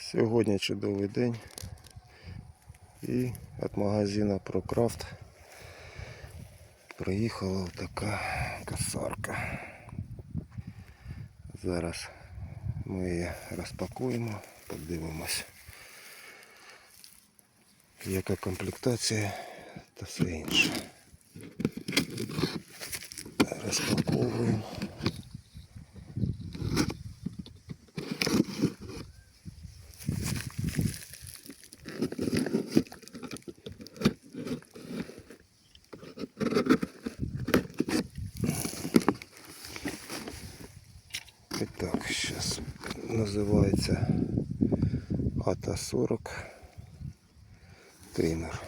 Сьогодні чудовий день. І від магазину ProCraft приїхала така косарка. Зараз ми її розпакуємо, подивимось, яка комплектація та все інше. Розпаковуємо. АТА 40 триммер.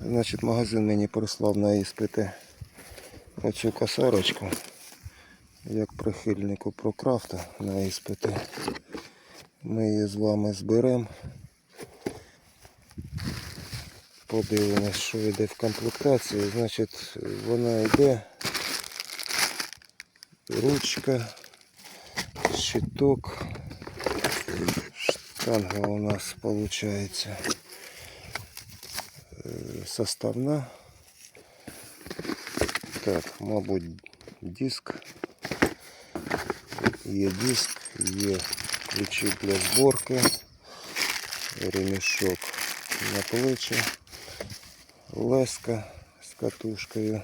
Значить, магазин мені прислав на іспити оцю косарочку. Як прихильнику прокрафта на іспити. Ми її з вами зберемо. Подивимось, що йде в комплектації. Значить, вона йде ручка, щиток, штанга у нас виходить составна. Так, мабуть, диск. Є диск, є ключі для зборки, ремішок на плечі, леска з катушкою.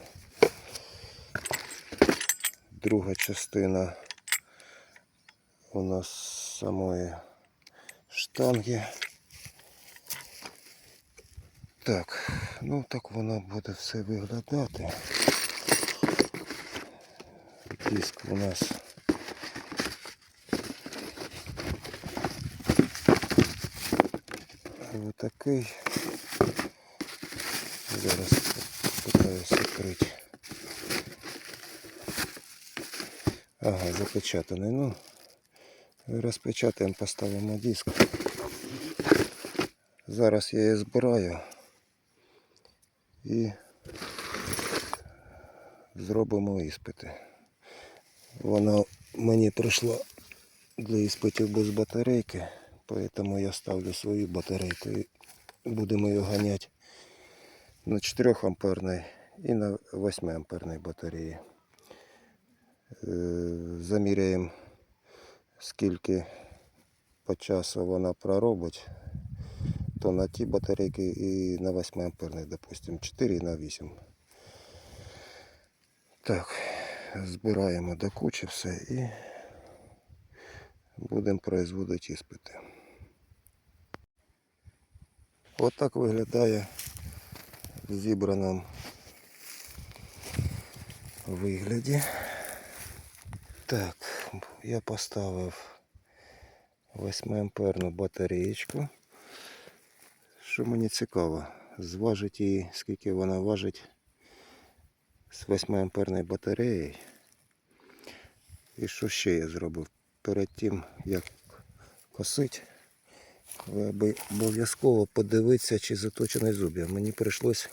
Друга частина у нас самої штанги. Так, ну так воно буде все виглядати. Диск у нас отакий. Зараз питаюся відкрити. Ага, запечатаний. Ну, розпечатаємо, поставимо диск. Зараз я її збираю і зробимо іспити. Вона мені прийшла для іспитів без батарейки, тому я ставлю свою батарейку і будемо її ганяти на 4 амперній і на 8 амперній батареї. Е, Заміряємо скільки по часу вона проробить то на ті батарейки і на 8 амперних, допустим, 4 і на 8. Так, збираємо до кучі все і будемо производити іспити. Отак виглядає в зібраному вигляді. Так, я поставив 8 амперну батареєчку. Що мені цікаво, зважить її, скільки вона важить з 8 амперної батареї. І що ще я зробив? Перед тим як косить, аби обов'язково подивитися, чи заточений зуб. Мені прийшлось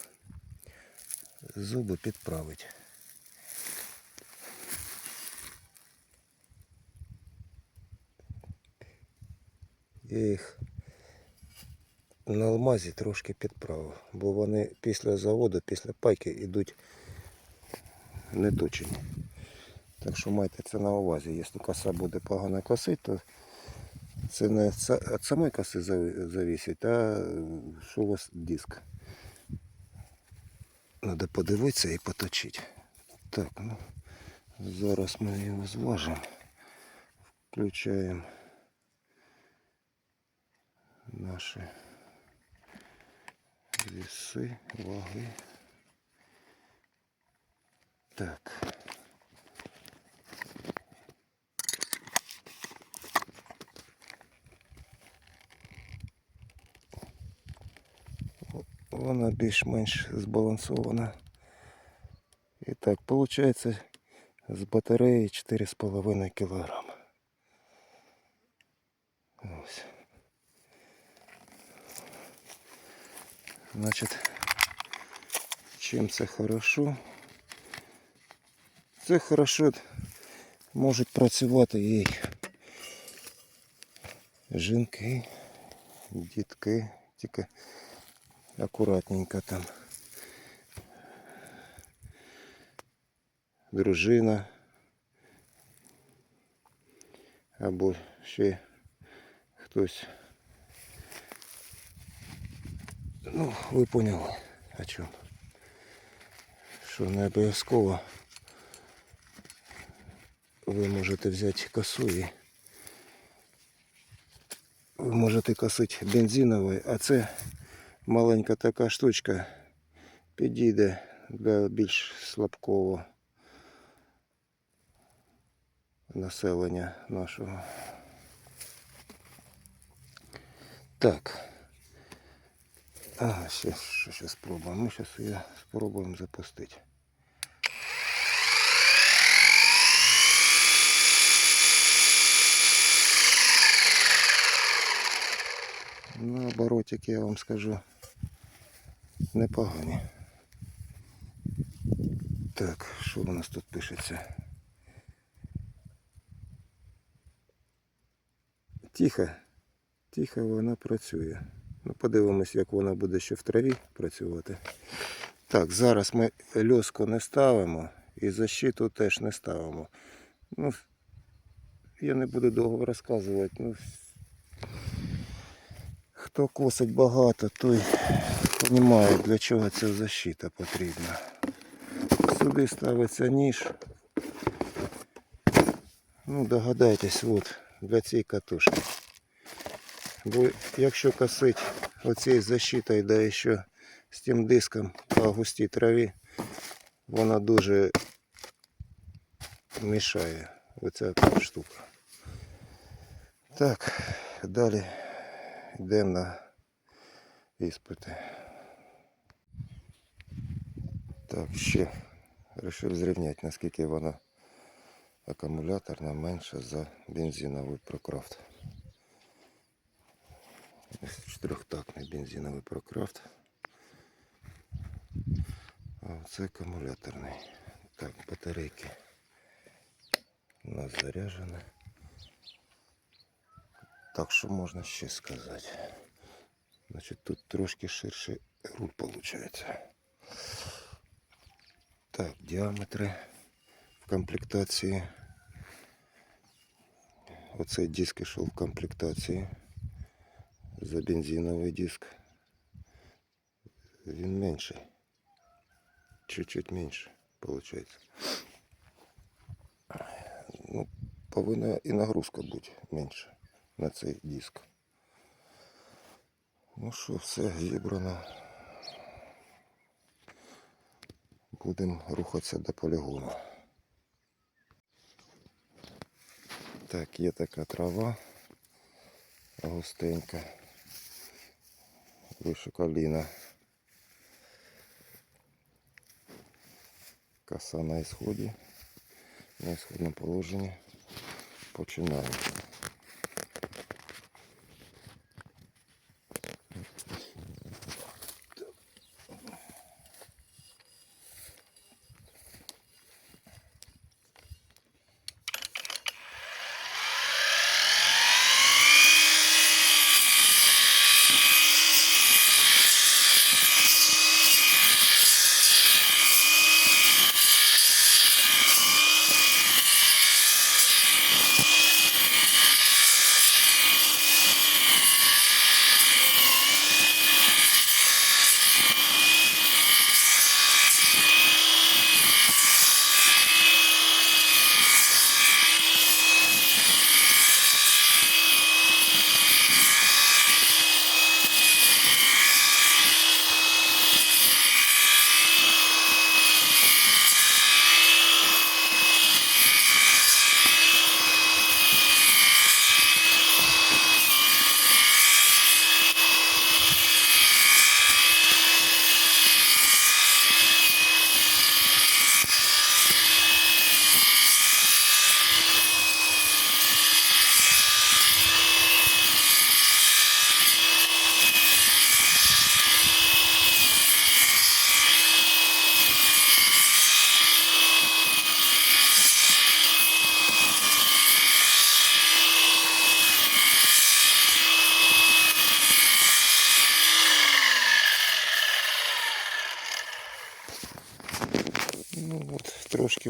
зуби підправити. Я їх на алмазі трошки підправив, бо вони після заводу, після пайки йдуть не точені. Так що майте це на увазі. Якщо коса буде погано косити, то це не від самої коси зависить, а що у вас диск. Треба подивитися і поточити. Так, ну зараз ми його зважимо. Включаємо наші веси, ваги. Так. Вона більш-менш збалансована. І так, виходить з батареї 4,5 кг. Ось. Значит, чим це хорошо? Це хорошо можуть працювати і жінки, дітки, тільки акуратненько там. Дружина. Або ще хтось. Ну, ви поняли, о чому. Що не обов'язково ви можете взяти косу і ви можете косити бензиновою, а це маленька така штучка підійде для більш слабкого населення нашого. Так. А, ще, що ще спробуємо. Ми зараз її спробуємо запустити. Ну, оборотики, я вам скажу, непогані. Так, що у нас тут пишеться? Тихо, тихо вона працює. Ну, подивимось, як вона буде ще в траві працювати. Так, зараз ми льоску не ставимо і защиту теж не ставимо. Ну, я не буду довго розказувати. Ну, хто косить багато, той розуміє, для чого ця защита потрібна. Сюди ставиться ніж. Ну, догадайтесь, от, для цієї катушки. Бо якщо косить оцією защитою, да ще з тим диском по густій траві, вона дуже мішає. Оця штука. Так, далі йдемо на іспити. Так, ще вирішив зрівняти, наскільки вона акумуляторна менша за бензиновий прокрафт. Ось Чотирьохтактний бензиновий прокрафт. А це акумуляторний. Так, батарейки у нас заряджені. Так, що можна ще сказати? Значить, тут трошки ширший руль виходить. Так, діаметри в комплектації. Оцей диск ішов в комплектації За бензиновий диск. Він менший. Чуть-чуть менше получается. Ну, повинна і нагрузка бути менше на цей диск. Ну що, все зібрано. Будемо рухатися до полігону. Так, є така трава густенька. Вище коліна. Коса на ісході. На ісходному положенні. Починаємо.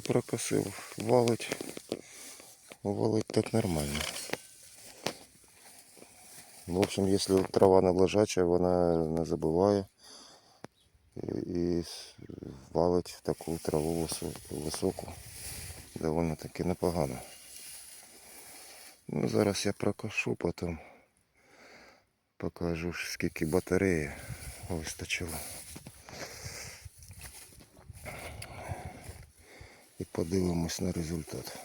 Трошки прокосив, валить. Валить так нормально. В общем, если трава не лежача, вона не забиває і, валить в таку траву висо- високу. Довольно таки непогано. Ну, зараз я прокошу, потім покажу, скільки батареї вистачило. І подивимось на результат.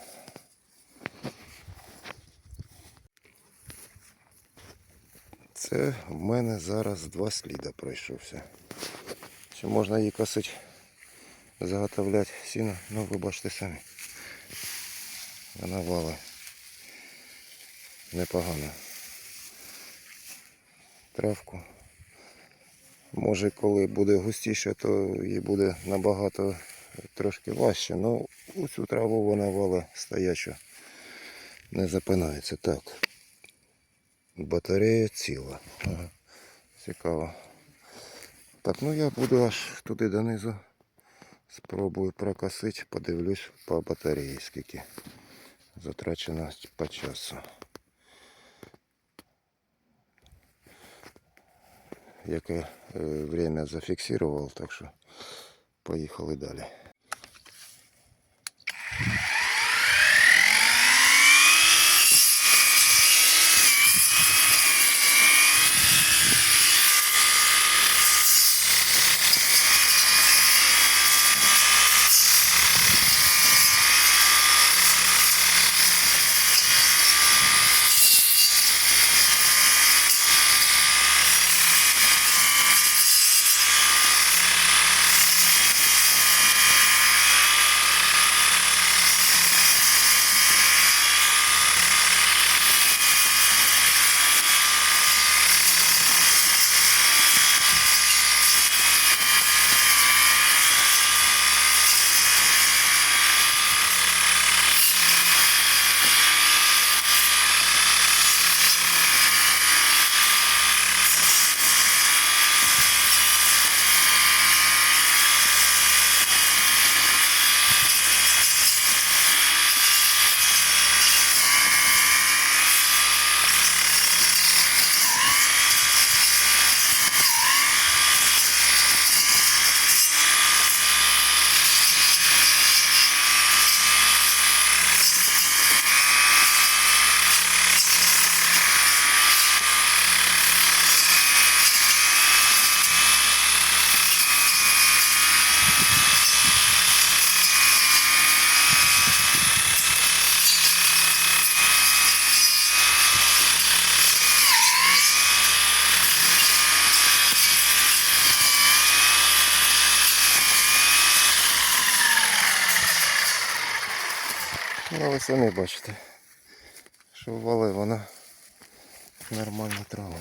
Це в мене зараз два сліда пройшовся. Чи можна її косити, заготовляти сіно? Ну, ви бачите самі. Вона вала. Непогано. Травку. Може, коли буде густіше, то їй буде набагато трошки важче. Ну, у цю траву вона вала стояча. Не запинається. Так. Батарея ціла. Ага. Цікаво. Так, ну я буду аж туди донизу. Спробую прокосити, подивлюсь по батареї, скільки затрачено по часу. Яке е, время зафіксував, так що поїхали далі. Ну, ви самі бачите, що ввали вона нормальна трава.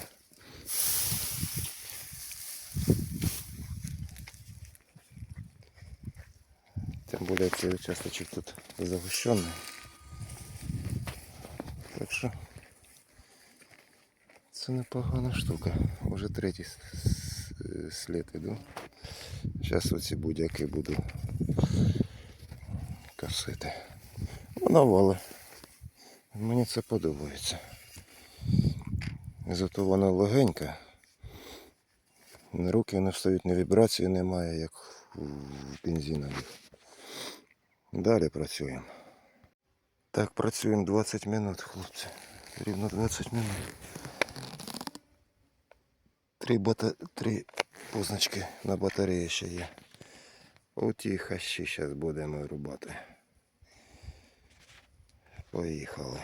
Тим більше цей участочок тут загущений. Так що це непогана штука. Уже третій слід іду. Зараз оці будь-які буду косити. Вона вала. Мені це подобається. Зато вона легенька. Ні Руки не встають, ні вібрації немає, як у бензинових. Далі працюємо. Так, працюємо 20 минут, хлопці. Рівно 20 минут. Три, бата... Три позначки на батареї ще є. Оті хащі зараз будемо рубати. Поїхали.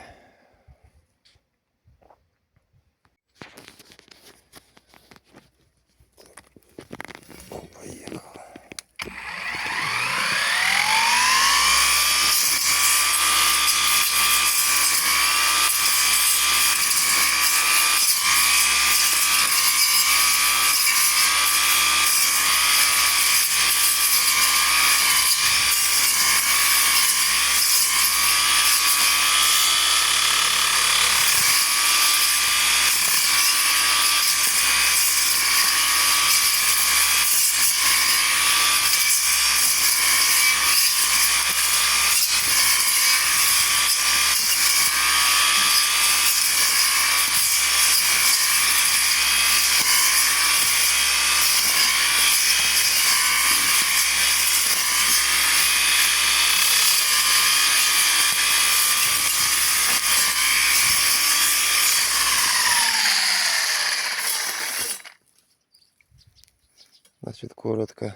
Коротко.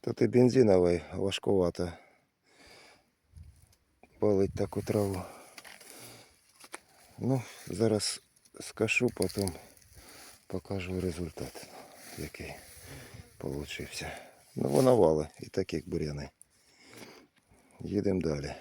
Тут і бензиновий важкувато. Палить таку траву. Ну, зараз скашу, потім покажу результат, який получився. Ну, воно вали і так як буряни. Їдемо далі.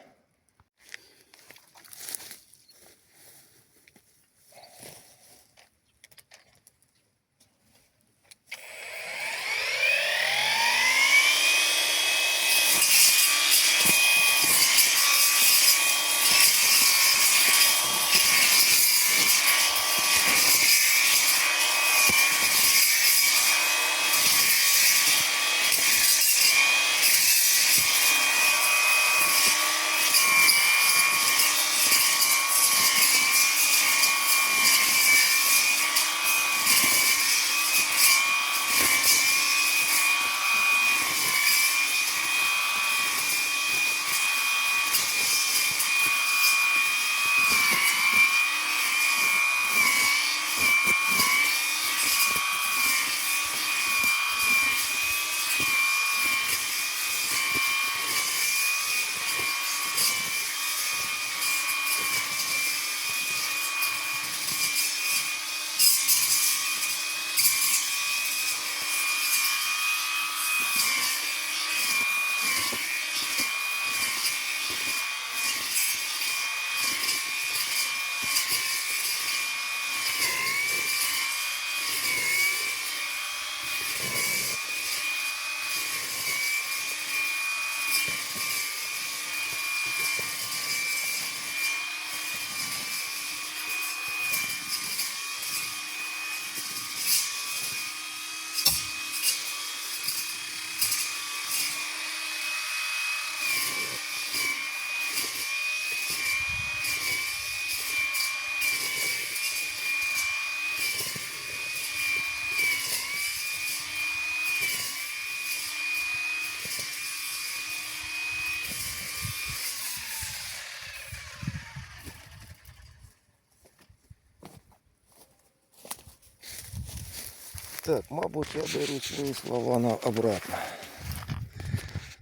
Так, мабуть, я беру свої слова на обратно.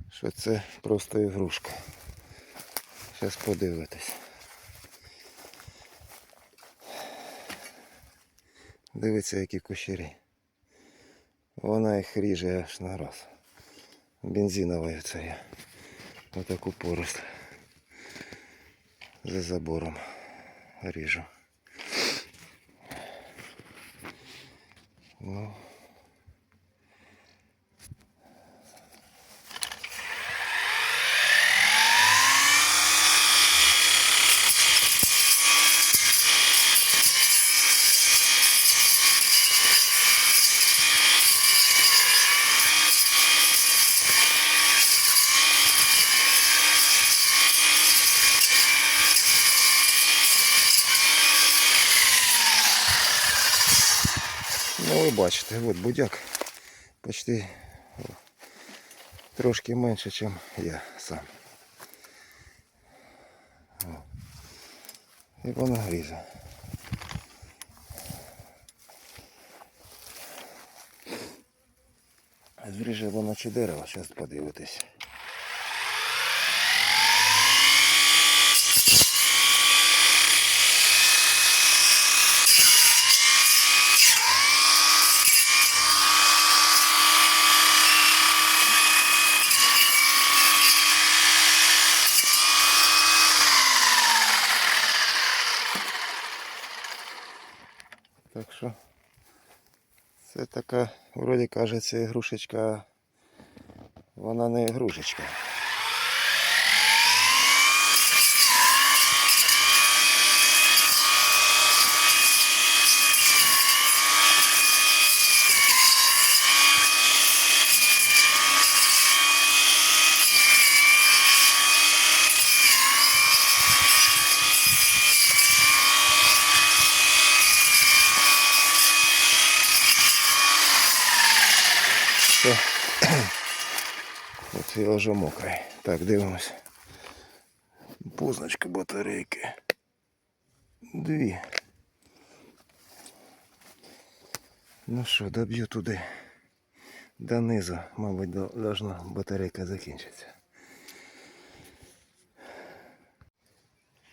Що це просто ігрушка. Зараз подивитись. Дивіться, які кущері. Вона їх ріже аж на раз. Бензиновою це я. Отаку поросль. За забором ріжу. Ну. Ну ви бачите, от будяк почти трошки менше, ніж я сам. І воно грізе. Зріже воно чи дерево, зараз подивитись. Так що це така, вроді кажеться, ігрушечка. а Вона не ігрушечка. Все. Я вже мокрий. Так, дивимось. Позначка батарейки. Дві. Ну що, доб'ю туди донизу, мабуть, до- должна батарейка закінчитися.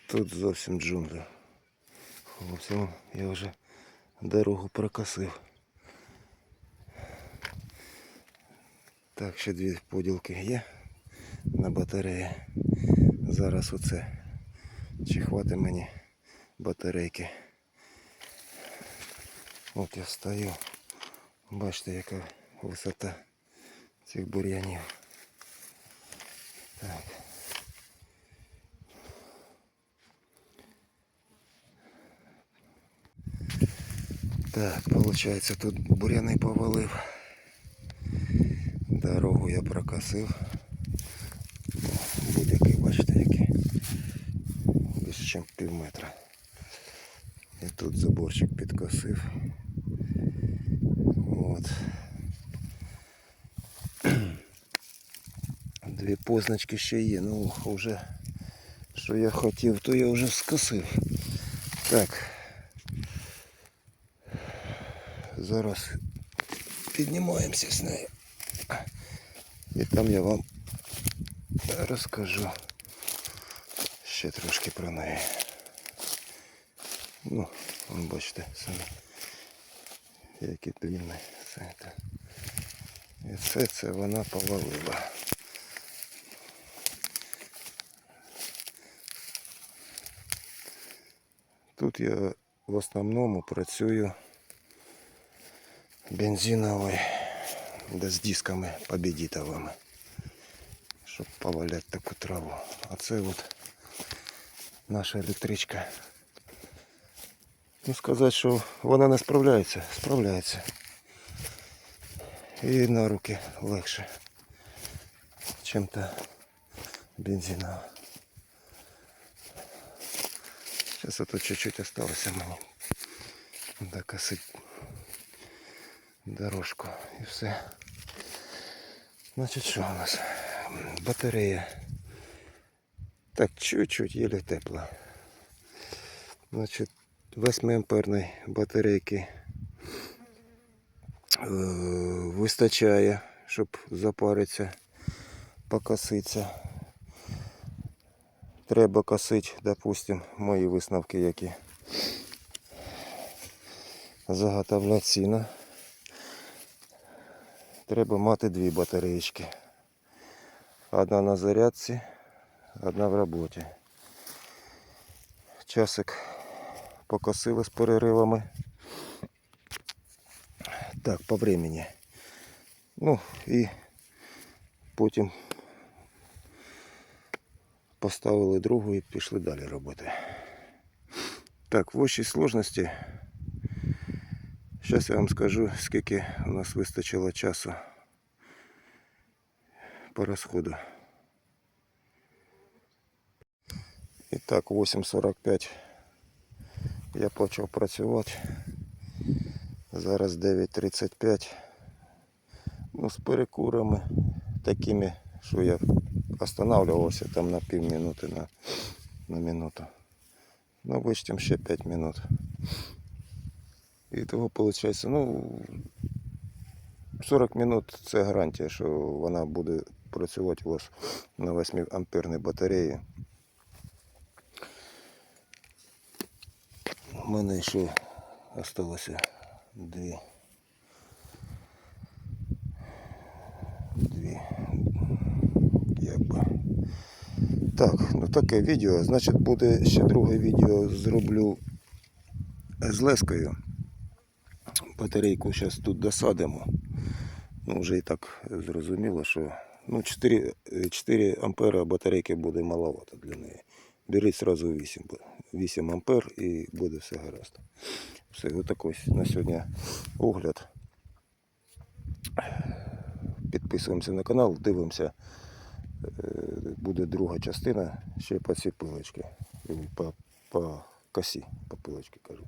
Тут зовсім джунглі. Хлопці, я вже дорогу прокосив. Так, ще дві поділки є на батареї. Зараз оце. Чи хватить мені батарейки. От я стою. Бачите, яка висота цих бур'янів. Так. Так, получается, тут буряни повалив. Я прокосив. Будь-який, бачите, який. Більше, ніж пів метра. І тут заборчик підкосив. От. Дві позначки ще є, ну вже що я хотів, то я вже скосив. Так. Зараз піднімаємося з нею. І там я вам розкажу ще трошки про неї. Ну, ви бачите самі, які длинні все це. І все це вона повалила. Тут я в основному працюю бензиновою, да з дисками победитовими, щоб поваляти таку траву. А це от наша електричка. Ну сказати, що вона не справляється, справляється. І на руки легше, чим та бензинова. Сейчас тут чуть-чуть осталося мені. Докосить дорожку і все. Значить, що у нас? Батарея. Так, чуть-чуть, еле тепла. Значить, 8 амперної батарейки е, вистачає, щоб запаритися, покоситися. Треба косити, допустим, мої висновки, які заготовляти сіно. Треба мати дві батареїчки. Одна на зарядці, одна в роботі. Часик покосили з переривами. Так, по времени. Ну і потім поставили другу і пішли далі робити. Так, в общій сложності. Зараз я вам скажу, скільки у нас вистачило часу по розходу. І так, 8.45 я почав працювати. Зараз 9.35. Ну, з перекурами такими, що я останавливався там на пів минути, на, на минуту. Ну, вичтем ще 5 минут. І того виходить, ну, 40 минут це гарантія, що вона буде працювати у вас на 8 амперній батареї. У мене ще залишилося дві. Дві. Якби. Так, ну таке відео. Значить буде ще друге відео зроблю з лескою. Батарейку зараз тут досадимо. Ну, вже і так зрозуміло, що ну, 4, 4 ампера батарейки буде маловато для неї. Беріть сразу 8, бо 8 ампер і буде все гаразд. Все, отакий на сьогодні огляд. Підписуємося на канал, дивимося. Е, Буде друга частина ще по цій пилочці. По, по косі, по пилочці кажу.